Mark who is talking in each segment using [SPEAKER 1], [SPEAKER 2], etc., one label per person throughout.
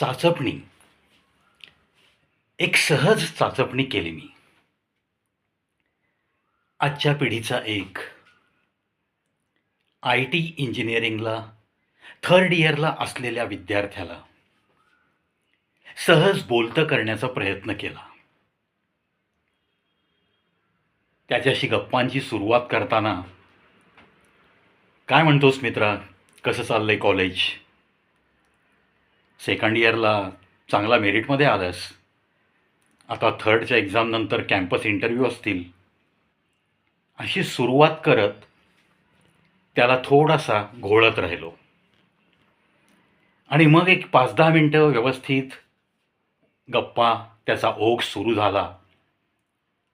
[SPEAKER 1] चाचपणी. एक सहज चाचपणी केली मी. आजच्या पिढीचा एक. आय टी इंजिनिअरिंगला थर्ड इयरला असलेल्या विद्यार्थ्याला. सहज बोलतं करण्याचा प्रयत्न केला. त्याच्याशी गप्पांची सुरुवात करताना काय म्हणतोस मित्रा? कसं चाललंय कॉलेज? सेकंड इयरला चांगला मेरिटमध्ये आलास. आता थर्डच्या एक्झामनंतर कॅम्पस इंटरव्ह्यू असतील. अशी सुरुवात करत त्याला थोडासा घोळत राहिलो. आणि मग एक पाच दहा मिनटं व्यवस्थित गप्पा त्याचा ओघ सुरू झाला.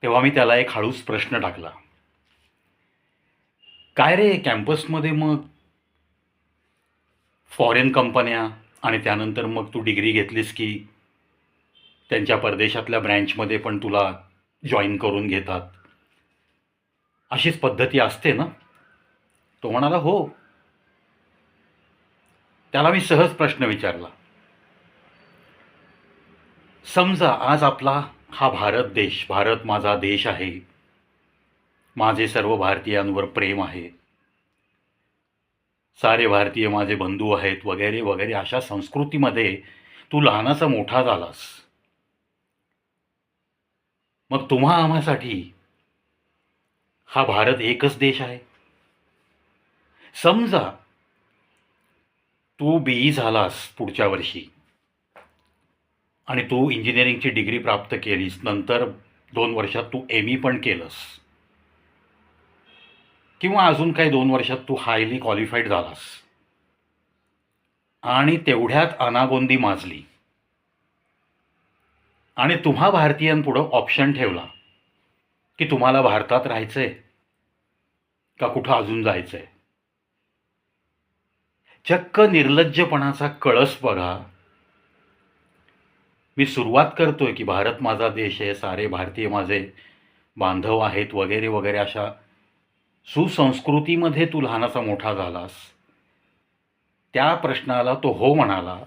[SPEAKER 1] तेव्हा मी त्याला एक हळूच प्रश्न टाकला. काय रे कॅम्पसमध्ये मग फॉरेन कंपन्या आणि त्यानंतर मग तू डिग्री घेतलीस की त्यांच्या परदेशातल्या ब्रँचमध्ये पण तुला जॉईन करून घेतात. अशीच पद्धती असते ना? तो म्हणाला हो. त्याला मी सहज प्रश्न विचारला समजा आज आपला हा भारत देश भारत माझा देश आहे. माझे सर्व भारतीयांवर प्रेम आहे. सारे भारतीय माझे बंधू आहेत वगैरे वगैरे अशा संस्कृतीमध्ये तू लहानाचा मोठा झालास. मग तुम्हा आम्हासाठी हा भारत एकच देश आहे. समजा तू बीई झालास पुढच्या वर्षी आणि तू इंजिनिअरिंगची डिग्री प्राप्त केलीस नंतर दोन वर्षात तू एम ई पण केलंस. किंवा अजून काही दोन वर्षात तू हायली क्वालिफाईड झालास. आणि तेवढ्यात अनागोंदी माजली. आणि तुम्हा भारतीयांपुढं ऑप्शन ठेवला की तुम्हाला भारतात राहायचंय का कुठं अजून जायचं आहे चक्क निर्लज्जपणाचा कळस बघा. मी सुरुवात करतोय की भारत माझा देश आहे सारे भारतीय माझे बांधव आहेत वगैरे वगैरे अशा सुसंस्कृतीमध्ये तू लहानाचा मोठा झालास. त्या प्रश्नाला तो हो म्हणाला.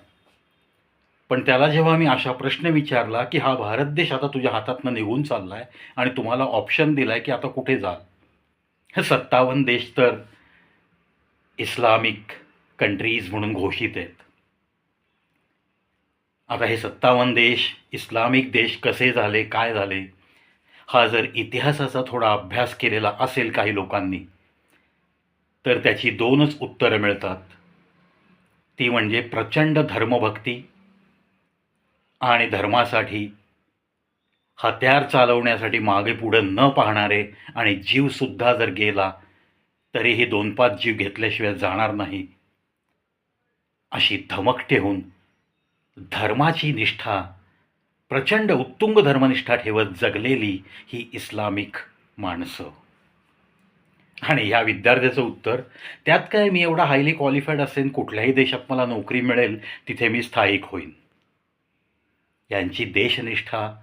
[SPEAKER 1] पण त्याला जेव्हा मी अशा प्रश्न विचारला की हा भारत देश आता तुझ्या हातातनं निघून चालला आहे आणि तुम्हाला ऑप्शन दिला आहे की आता कुठे जाल? हे सत्तावन्न देश तर इस्लामिक कंट्रीज म्हणून घोषित आहेत. आता हे सत्तावन्न देश इस्लामिक देश कसे झाले काय झाले? हा जर इतिहासाचा थोडा अभ्यास केलेला असेल काही लोकांनी तर त्याची दोनच उत्तरं मिळतात. ती म्हणजे प्रचंड धर्मभक्ती आणि धर्मासाठी हत्यार चालवण्यासाठी मागे पुढं न पाहणारे आणि जीवसुद्धा जर गेला तरीही दोन पाच जीव घेतल्याशिवाय जाणार नाही. अशी धमक ठेवून धर्माची निष्ठा प्रचंड उत्तुंग धर्मनिष्ठा ठेवत जगलेली ही इस्लामिक माणसं. आणि ह्या विद्यार्थ्याचं उत्तर त्यात काय मी एवढा हायली क्वालिफाईड असेन कुठल्याही देशात मला नोकरी मिळेल तिथे मी स्थायिक होईन. यांची देशनिष्ठा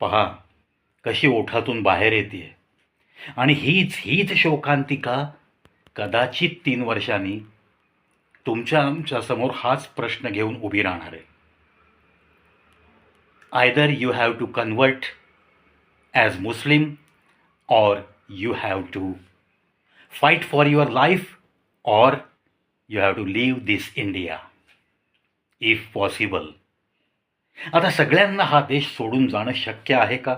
[SPEAKER 1] पहा कशी ओठातून बाहेर येते आणि हीच हीच शोकांतिका कदाचित तीन वर्षांनी तुमच्या आमच्यासमोर हाच प्रश्न घेऊन उभी राहणार आहे. Either you have to convert as Muslim or you have to fight for your life or you have to leave this India if possible आता सगळ्यांना हा देश सोडून जाणं शक्य आहे का?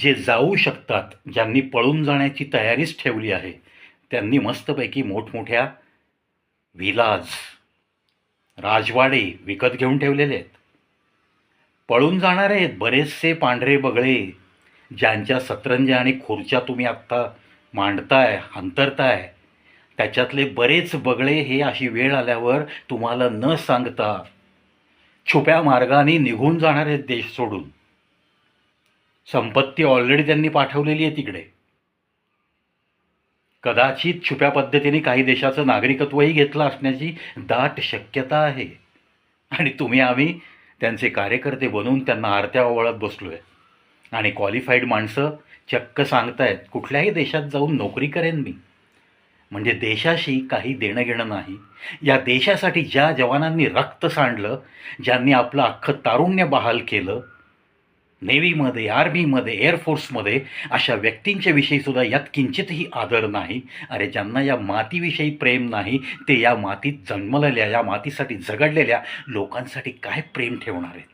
[SPEAKER 1] जे जाऊ शकतात ज्यांनी पळून जाण्याची तयारीच ठेवली आहे त्यांनी मस्तपैकी मोठमोठ्या विलाज राजवाडे विकत घेऊन ठेवलेले आहेत. पळून जाणारे आहेत बरेचसे पांढरे बगळे ज्यांच्या सतरंज्या आणि खुर्च्या तुम्ही आत्ता मांडताय अंतरताय. त्याच्यातले बरेच बगळे हे अशी वेळ आल्यावर तुम्हाला न सांगता छुप्या मार्गाने निघून जाणार आहेत देश सोडून. संपत्ती ऑलरेडी त्यांनी पाठवलेली आहे तिकडे. कदाचित छुप्या पद्धतीने काही देशाचं नागरिकत्वही घेतलं असण्याची दाट शक्यता आहे. आणि तुम्ही आम्ही त्यांचे कार्यकर्ते बनवून त्यांना आरत्या ओवाळत बसलो आहे आणि क्वालिफाईड माणसं चक्क सांगतायत कुठल्याही देशात जाऊन नोकरी करेन मी. म्हणजे देशाशी काही देणं घेणं नाही. या देशासाठी ज्या जवानांनी रक्त सांडलं ज्यांनी आपलं अख्खं तारुण्य बहाल केलं नेव्हीमध्ये आर्मीमध्ये एअरफोर्समध्ये अशा व्यक्तींच्या विषयीसुद्धा यात किंचितही आदर नाही. अरे ज्यांना या मातीविषयी प्रेम नाही ते या मातीत जन्मलेल्या या मातीसाठी झगडलेल्या लोकांसाठी काय प्रेम ठेवणार आहेत?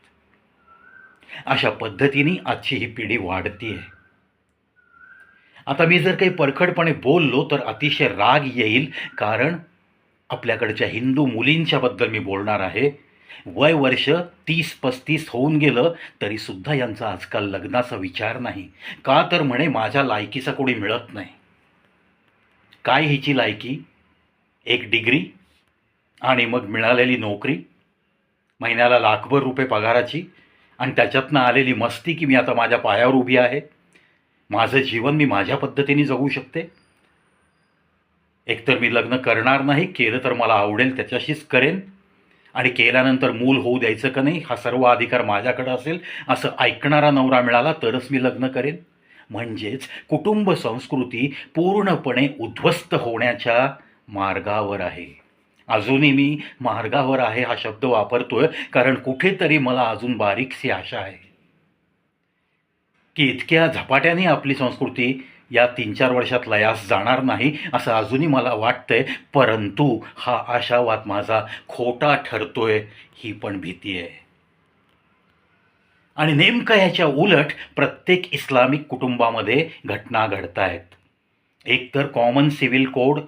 [SPEAKER 1] अशा पद्धतीने आजची ही पिढी वाढतीये. आहे आता मी जर काही परखडपणे बोललो तर अतिशय राग येईल कारण आपल्याकडच्या हिंदू मुलींच्याबद्दल मी बोलणार आहे. वय वर्ष तीस पस्तीस होऊन गेलं तरीसुद्धा यांचा आजकाल लग्नाचा विचार नाही. का तर म्हणे माझ्या लायकीचा कोणी मिळत नाही. काय हिची लायकी? एक डिग्री? आणि मग मिळालेली नोकरी? महिन्याला लाखभर रुपये पगाराची? आणि त्याच्यातनं आलेली मस्ती की मी आता माझ्या पायावर उभी आहे? माझं जीवन मी माझ्या पद्धतीने जगू शकते? एकतर मी लग्न करणार नाही केलं तर मला आवडेल त्याच्याशीच करेन? आणि केल्यानंतर मूल होऊ द्यायचं का नाही हा सर्व अधिकार माझ्याकडं असेल असं ऐकणारा नवरा मिळाला तरच मी लग्न करेन. म्हणजेच कुटुंब संस्कृती पूर्णपणे उद्ध्वस्त होण्याच्या मार्गावर आहे. अजूनही मी मार्गावर आहे हा शब्द वापरतोय कारण कुठेतरी मला अजून बारीकशी आशा आहे. की इतक्या झपाट्याने आपली संस्कृती या तीन चार वर्षात लयास जाणार नाही असं अजूनही मला वाटतंय परंतु हा आशावाद माझा खोटा ठरतोय ही पण भीती आहे. आणि नेमकं ह्याच्या उलट प्रत्येक इस्लामिक कुटुंबामध्ये घटना घडत आहेत. एकतर कॉमन सिव्हिल कोड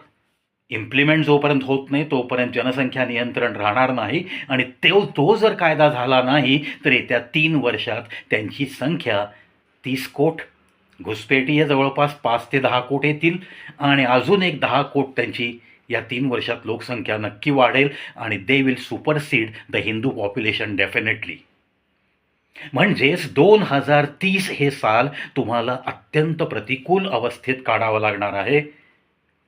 [SPEAKER 1] इम्प्लिमेंट जोपर्यंत होत नाही तोपर्यंत जनसंख्या नियंत्रण राहणार नाही आणि तो तो जर कायदा झाला नाही तर येत्या तीन वर्षात त्यांची संख्या तीस कोट घुसपेटी हे जवळपास पाच ते दहा कोट येतील आणि अजून एक दहा कोट त्यांची या तीन वर्षात लोकसंख्या नक्की वाढेल आणि they will supersede the Hindu population definitely म्हणजेच दोन हजार तीस हे साल तुम्हाला अत्यंत प्रतिकूल अवस्थेत काढावं लागणार आहे.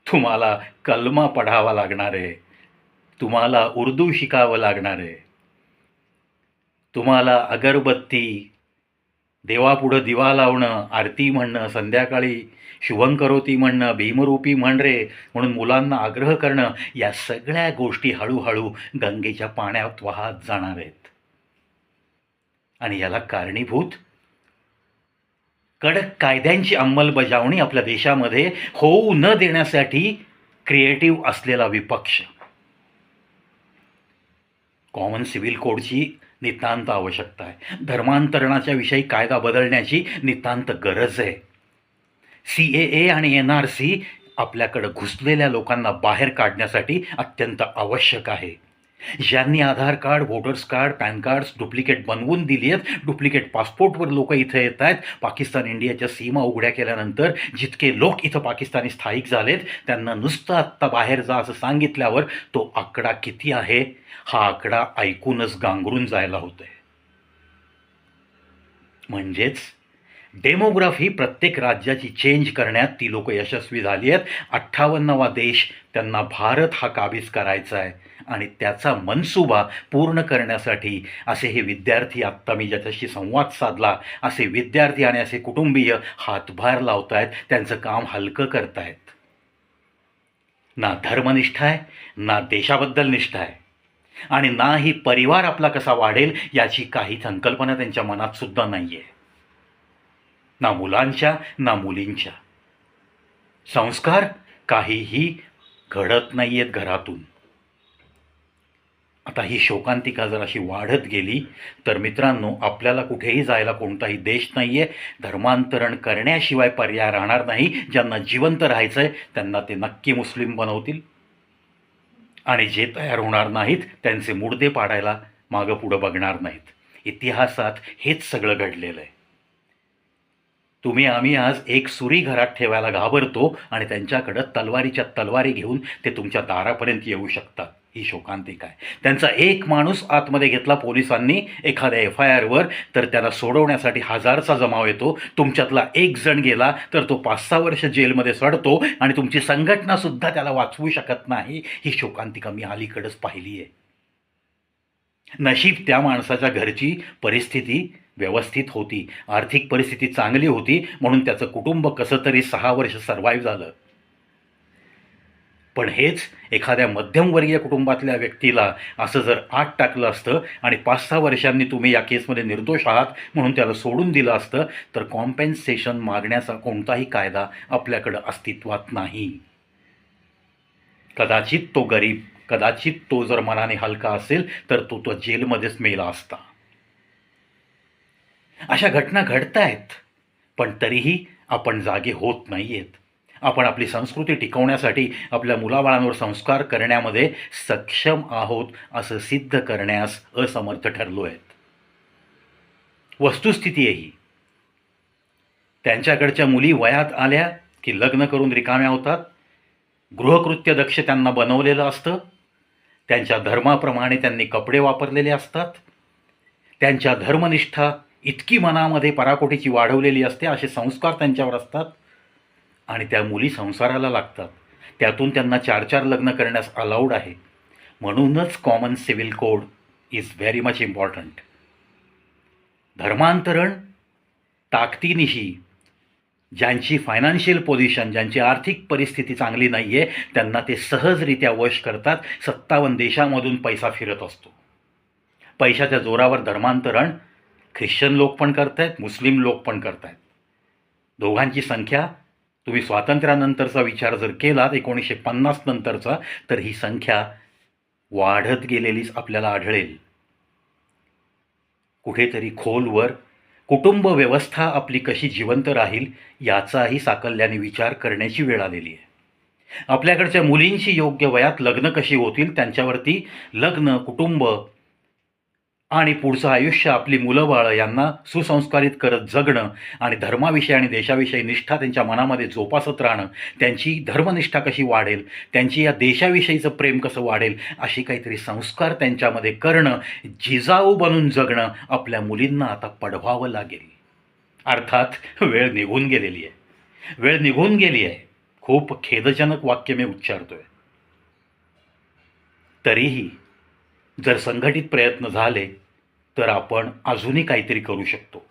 [SPEAKER 1] तुम्हाला कलमा पढावा लागणार आहे. तुम्हाला उर्दू शिकावं लागणार आहे. तुम्हाला अगरबत्ती देवापुढं दिवा लावणं आरती म्हणणं संध्याकाळी शुभंकरोती म्हणणं भीमरूपी म्हण रे म्हणून मुलांना आग्रह करणं या सगळ्या गोष्टी हळूहळू गंगेच्या पाण्यात वाहत जाणार आहेत आणि याला कारणीभूत कडक कायद्यांची अंमलबजावणी आपल्या देशामध्ये होऊ न देण्यासाठी क्रिएटिव्ह असलेला विपक्ष. कॉमन सिव्हिल कोडची नितांत आवश्यकता आहे. धर्मांतरणाच्या विषयी कायदा बदलण्याची नितांत गरज आहे. सी ए ए आणि एन आर सी आपल्याकडं घुसलेल्या लोकांना बाहेर काढण्यासाठी अत्यंत आवश्यक आहे. ज्यांनी Aadhaar card voters card PAN cards duplicate बनवून दिली आहेत डुप्लिकेट पासपोर्टवर लोक इथं येत आहेत. पाकिस्तान इंडियाच्या सीमा उघड्या केल्यानंतर जितके लोक इथं पाकिस्तानी स्थायिक झालेत त्यांना नुसतं आत्ता बाहेर जा असं सांगितल्यावर तो आकडा किती आहे? हा आकडा ऐकूनच गांगरून जायला होतोय. म्हणजेच डेमोग्राफी प्रत्येक राज्याची चेंज करण्यात ती लोक यशस्वी झाली आहेत. अठ्ठावन्नवा देश त्यांना भारत हा काबीज करायचा आहे. आणि त्याचा मनसुबा पूर्ण करण्यासाठी असे हे विद्यार्थी आत्ता मी ज्याच्याशी संवाद साधला असे विद्यार्थी आणि असे कुटुंबीय हातभार लावत आहेत त्यांचं काम हलकं करतायत. ना धर्मनिष्ठा आहे ना देशाबद्दल निष्ठा आहे. आणि ना ही परिवार आपला कसा वाढेल याची काही संकल्पना त्यांच्या मनात सुद्धा नाही आहे ना मुलांच्या ना मुलींच्या. संस्कार काहीही घडत नाही आहेत घरातून. आता ही शोकांतिका जर अशी वाढत गेली तर मित्रांनो आपल्याला कुठेही जायला कोणताही देश नाही आहे धर्मांतरण करण्याशिवाय पर्याय राहणार नाही. ज्यांना जिवंत राहायचं आहे त्यांना ते नक्की मुस्लिम बनवतील. आणि जे तयार होणार नाहीत त्यांचे मुडदे पाडायला मागं पुढं बघणार नाहीत. इतिहासात हेच सगळं घडलेलं आहे तुम्ही आम्ही आज एक सुरी घरात ठेवायला घाबरतो आणि त्यांच्याकडं तलवारीच्या तलवारी घेऊन ते तुमच्या दारापर्यंत येऊ शकतात. ही शोकांतिका आहे. त्यांचा एक माणूस आतमध्ये घेतला पोलिसांनी एखाद्या एफ आय आरवर तर त्याला सोडवण्यासाठी हजारचा जमाव येतो. तुमच्यातला एक जण गेला तर तो पाच सहा वर्ष जेलमध्ये सडतो आणि तुमची संघटनासुद्धा त्याला वाचवू शकत नाही. ही शोकांतिका मी अलीकडंच पाहिली आहे. नशीब त्या माणसाच्या घरची परिस्थिती व्यवस्थित होती. आर्थिक परिस्थिती चांगली होती म्हणून त्याचं कुटुंब कसं तरी सहा वर्ष सर्वाईव्ह झालं. पण हेच एखाद्या मध्यमवर्गीय कुटुंबातल्या व्यक्तीला असं जर आत टाकलं असतं आणि पाच सहा वर्षांनी तुम्ही या केसमध्ये निर्दोष आहात म्हणून त्याला सोडून दिलं असतं तर कॉम्पेन्सेशन मागण्याचा कोणताही कायदा आपल्याकडं अस्तित्वात नाही. कदाचित तो गरीब कदाचित तो जर मनाने हलका असेल तर तो तो जेलमध्येच मेला असता. अशा घटना घडत आहेत पण तरीही आपण जागे होत नाही आहेत आपण आपली संस्कृती टिकवण्यासाठी आपल्या मुलाबाळांवर संस्कार करण्यामध्ये सक्षम आहोत असं सिद्ध करण्यास असमर्थ ठरलो आहेत वस्तुस्थिती ही. त्यांच्याकडच्या मुली वयात आल्या की लग्न करून रिकाम्या होतात. गृहकृत्य दक्ष त्यांना बनवलेलं असतं. त्यांच्या धर्माप्रमाणे त्यांनी कपडे वापरलेले असतात. त्यांच्या धर्मनिष्ठा इतकी मनामध्ये पराकोटीची वाढवलेली असते असे संस्कार त्यांच्यावर असतात. आणि त्या मुली संसाराला लागतात. त्यातून त्यांना चार चार लग्न करण्यास अलाउड आहे. म्हणूनच common civil code is very much important धर्मांतरण ताकदीनिशी ज्यांची फायनान्शियल पोझिशन ज्यांची आर्थिक परिस्थिती चांगली नाही आहे त्यांना ते सहजरित्या वश करतात. सत्तावन्न देशामधून पैसा फिरत असतो. पैशाच्या जोरावर धर्मांतरण ख्रिश्चन लोक पण करत आहेत मुस्लिम लोक पण करत आहेत दोघांची संख्या तुम्ही स्वातंत्र्यानंतरचा विचार जर केलात एकोणीसशे पन्नास नंतरचा तर ही संख्या वाढत गेलेलीच आपल्याला आढळेल. कुठेतरी खोलवर कुटुंब व्यवस्था आपली कशी जिवंत राहील याचाही साकल्याने विचार करण्याची वेळ आलेली आहे. आपल्याकडच्या मुलींशी योग्य वयात लग्न कशी होतील त्यांच्यावरती लग्न कुटुंब आणि पुढचं आयुष्य आपली मुलं बाळं यांना सुसंस्कारित करत जगणं आणि धर्माविषयी आणि देशाविषयी निष्ठा त्यांच्या मनामध्ये जोपासत राहणं त्यांची धर्मनिष्ठा कशी वाढेल त्यांची या देशाविषयीचं प्रेम कसं वाढेल अशी काहीतरी संस्कार त्यांच्यामध्ये करणं जिजाऊ बनून जगणं आपल्या मुलींना आता पडवावं लागेल. अर्थात वेळ निघून गेलेली आहे. वेळ निघून गेली आहे. खूप खेदजनक वाक्य मी उच्चारतोय. तरीही जर संघटित प्रयत्न झाले तर आपण अजूनही काहीतरी करू शकतो.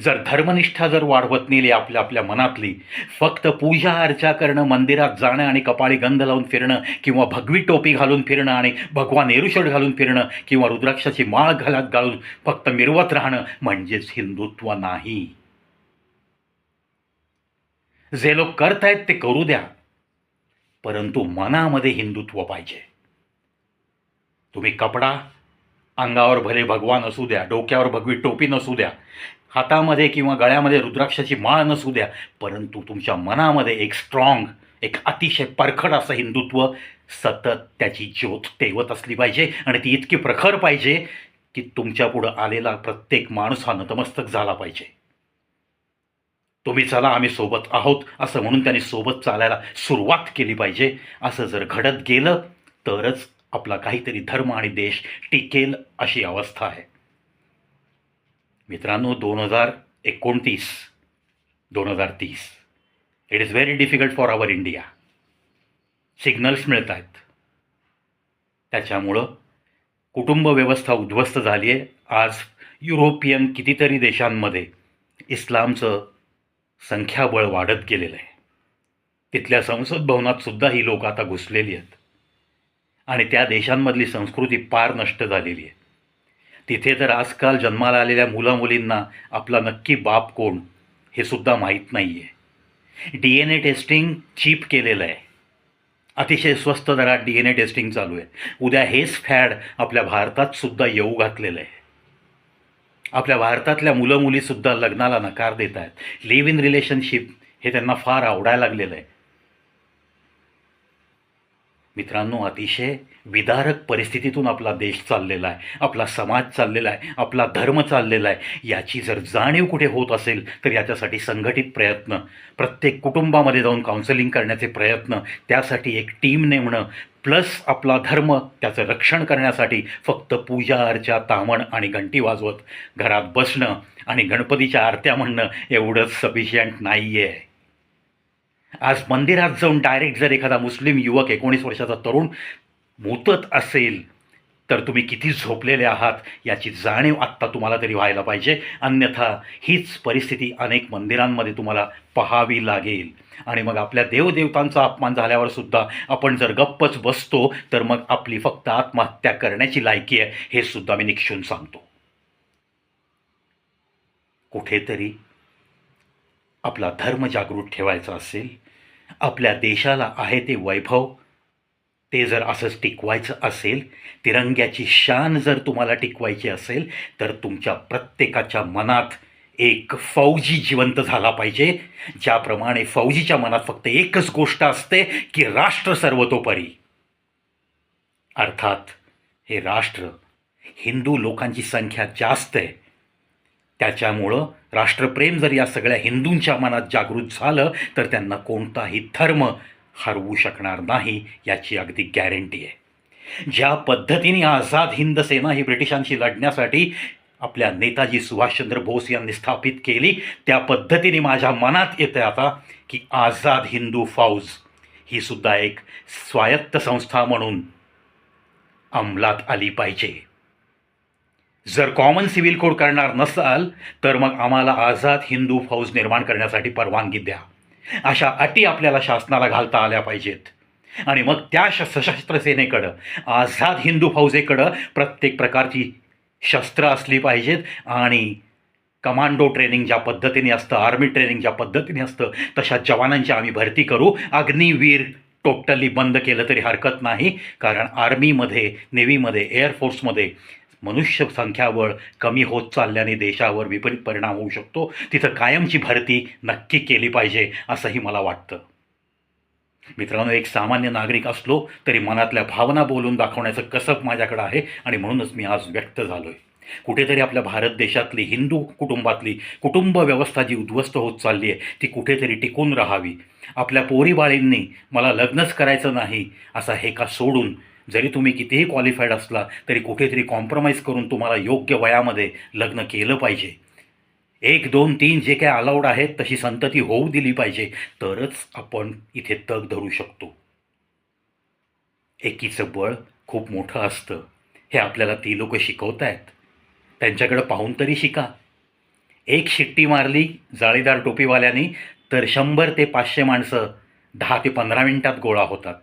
[SPEAKER 1] जर धर्मनिष्ठा जर वाढवत नेली आपल्या आपल्या मनातली फक्त पूजा अर्चा करणं मंदिरात जाणं आणि कपाळी गंध लावून फिरणं किंवा भगवी टोपी घालून फिरणं आणि भगवान एरुशड घालून फिरणं किंवा रुद्राक्षाची माळ घालत घालून फक्त मिरवत राहणं म्हणजेच हिंदुत्व नाही. जे लोक करतायत ते करू द्या परंतु मनामध्ये हिंदुत्व पाहिजे. तुम्ही कपडा अंगावर भले भगवान असू द्या डोक्यावर भगवी टोपी नसू द्या हातामध्ये किंवा गळ्यामध्ये रुद्राक्षाची माळ नसू द्या परंतु तुमच्या मनामध्ये एक स्ट्रॉंग एक अतिशय परखड असं हिंदुत्व सतत त्याची ज्योत तेवत असली पाहिजे आणि ती इतकी प्रखर पाहिजे की तुमच्या पुढं आलेला प्रत्येक माणूस हा नतमस्तक झाला पाहिजे. तुम्ही चला आम्ही सोबत आहोत असं म्हणून त्यांनी सोबत चालायला सुरुवात केली पाहिजे. असं जर घडत गेलं तरच आपला काहीतरी धर्म आणि देश टिकेल अशी अवस्था आहे. मित्रांनो दोन हजार एकोणतीस दोन हजार तीस it is very difficult for our India signals मिळत आहेत त्याच्यामुळं कुटुंब व्यवस्था उद्ध्वस्त झाली आहे. आज युरोपियन कितीतरी देशांमध्ये इस्लामचं संख्याबळ वाढत गेलेलं आहे. तिथल्या संसद भवनात सुद्धा ही लोक आता घुसलेली आहेत. आणि त्या देशांमधली संस्कृती पार नष्ट झालेली आहे. तिथे तर आजकाल जन्माला आलेल्या मुलामुलींना आपला नक्की बाप कोण हे सुद्धा माहीत नाही आहे D N A testing cheap केलेलं आहे. अतिशय स्वस्त दरात डी एन ए टेस्टिंग चालू आहे. उद्या हेच फॅड आपल्या भारतात सुद्धा येऊ घातलेलं आहे. आपल्या भारतातल्या मुलं मुलीसुद्धा लग्नाला नकार देत आहेत लिव्ह इन रिलेशनशिप हे त्यांना फार आवडायला लागलेलं आहे. मित्रांनो अतिशय विदारक परिस्थितीतून आपला देश चाललेला आहे आपला समाज चाललेला आहे आपला धर्म चाललेला आहे. याची जर जाणीव कुठे होत असेल तर याच्यासाठी संघटित प्रयत्न प्रत्येक कुटुंबामध्ये जाऊन काउन्सिलिंग करण्याचे प्रयत्न त्यासाठी एक टीम नेमणं प्लस आपला धर्म त्याचं रक्षण करण्यासाठी फक्त पूजा अर्चा तामण आणि घंटी वाजवत घरात बसणं आणि गणपतीच्या आरत्या म्हणणं एवढंच सफिशियंट नाही आहे आज मंदिरात जाऊन डायरेक्ट जर एखादा मुस्लिम युवक एकोणीस वर्षाचा तरुण मुतत असेल तर तुम्ही किती झोपलेले आहात याची जाणीव आत्ता तुम्हाला तरी व्हायला पाहिजे. अन्यथा हीच परिस्थिती अनेक मंदिरांमध्ये तुम्हाला पाहावी लागेल. आणि मग आपल्या देवदेवतांचा अपमान झाल्यावर सुद्धा आपण जर गप्पच बसतो तर मग आपली फक्त आत्महत्या करण्याची लायकी आहे हे सुद्धा मी निक्षून सांगतो. कुठेतरी आपला धर्म जागृत ठेवायचा असेल आपल्या देशाला आहे ते वैभव. ते जर असंच टिकवायचं असेल तिरंग्याची शान जर तुम्हाला टिकवायची असेल तर तुमच्या प्रत्येकाच्या मनात एक फौजी जिवंत झाला पाहिजे. ज्याप्रमाणे फौजीच्या मनात फक्त एकच गोष्ट असते की राष्ट्र सर्वतोपरी. अर्थात हे राष्ट्र हिंदू लोकांची संख्या जास्त आहे. त्याच्यामुळं राष्ट्रप्रेम जर या सगळ्या हिंदूंच्या मनात जागृत झालं तर त्यांना कोणताही धर्म हरवू शकणार नाही याची अगदी गॅरंटी आहे. ज्या पद्धतीने आझाद हिंद सेना ही ब्रिटिशांशी लढण्यासाठी आपल्या नेताजी सुभाषचंद्र बोस यांनी स्थापित केली त्या पद्धतीने माझ्या मनात येते आता की आझाद हिंदू फौज ही सुद्धा एक स्वायत्त संस्था म्हणून अंमलात आली पाहिजे. जर कॉमन सिव्हिल कोड करणार नसाल तर मग आम्हाला आझाद हिंदू फौज निर्माण करण्यासाठी परवानगी द्या. अशा अटी आपल्याला शासनाला घालता आल्या पाहिजेत. आणि मग त्या श सशस्त्र सेनेकडं आझाद हिंदू फौजेकडं प्रत्येक प्रकारची शस्त्र असली पाहिजेत आणि कमांडो ट्रेनिंग ज्या पद्धतीने असतं आर्मी ट्रेनिंग ज्या पद्धतीने असतं तशा जवानांची आम्ही भरती करू. अग्निवीर टोटली बंद केलं तरी हरकत नाही कारण आर्मीमध्ये नेव्हीमध्ये एअरफोर्समध्ये मनुष्य संख्याबळ कमी होत चालल्याने देशावर विपरीत परिणाम होऊ शकतो. तिथं कायमची भरती नक्की केली पाहिजे असंही मला वाटतं. मित्रांनो एक सामान्य नागरिक असलो तरी मनातल्या भावना बोलून दाखवण्याचं कसब माझ्याकडं आहे आणि म्हणूनच मी आज व्यक्त झालो आहे कुठेतरी आपल्या भारत देशातली हिंदू कुटुंबातली कुटुंब व्यवस्था जी उद्ध्वस्त होत चालली आहे ती कुठेतरी टिकून राहावी. आपल्या पोरीबाळींनी मला लग्नच करायचं नाही असा हे का सोडून जरी तुम्ही कितीही क्वालिफाईड असला तरी कुठेतरी कॉम्प्रोमाइज करून तुम्हाला योग्य वयामध्ये लग्न केलं पाहिजे. एक दोन तीन जे काय अलाउड आहेत तशी संतती होऊ दिली पाहिजे. तरच आपण इथे तग धरू शकतो. एकीचं बळ खूप मोठं असतं. हे आपल्याला ती लोक शिकवत आहेत त्यांच्याकडं पाहून तरी शिका. एक शिट्टी मारली जाळीदार टोपीवाल्यानी तर शंभर ते पाचशे माणसं दहा ते पंधरा मिनिटात गोळा होतात.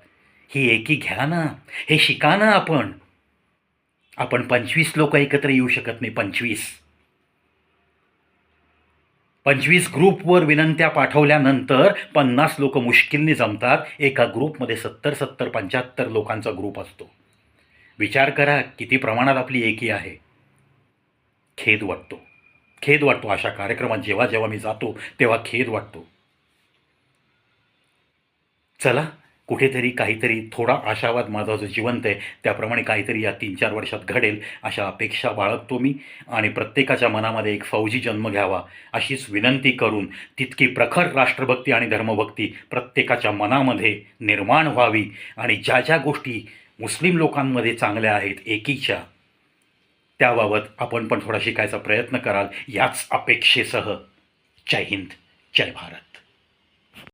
[SPEAKER 1] ही एकी घ्या ना हे शिका ना आपण. आपण पंचवीस लोक एकत्र येऊ शकत नाही पंचवीस. पंचवीस ग्रुपवर विनंत्या पाठवल्यानंतर पन्नास लोक मुश्किलने जमतात. एका ग्रुपमध्ये सत्तर सत्तर पंच्याहत्तर लोकांचा ग्रुप असतो. विचार करा किती प्रमाणात आपली एकी आहे? खेद वाटतो. खेद वाटतो अशा कार्यक्रमात जेव्हा जेव्हा मी जातो तेव्हा खेद वाटतो. चला. कुठेतरी काहीतरी थोडा आशावाद माझा जो जिवंत आहे त्याप्रमाणे काहीतरी या तीन चार वर्षात घडेल अशा अपेक्षा बाळगतो मी. आणि प्रत्येकाच्या मनामध्ये एक फौजी जन्म घ्यावा अशीच विनंती करून तितकी प्रखर राष्ट्रभक्ती आणि धर्मभक्ती प्रत्येकाच्या मनामध्ये निर्माण व्हावी. आणि ज्या ज्या गोष्टी मुस्लिम लोकांमध्ये चांगल्या आहेत एकीच्या त्याबाबत आपण पण थोडा शिकायचा प्रयत्न कराल याच अपेक्षेसह. जय हिंद जय भारत.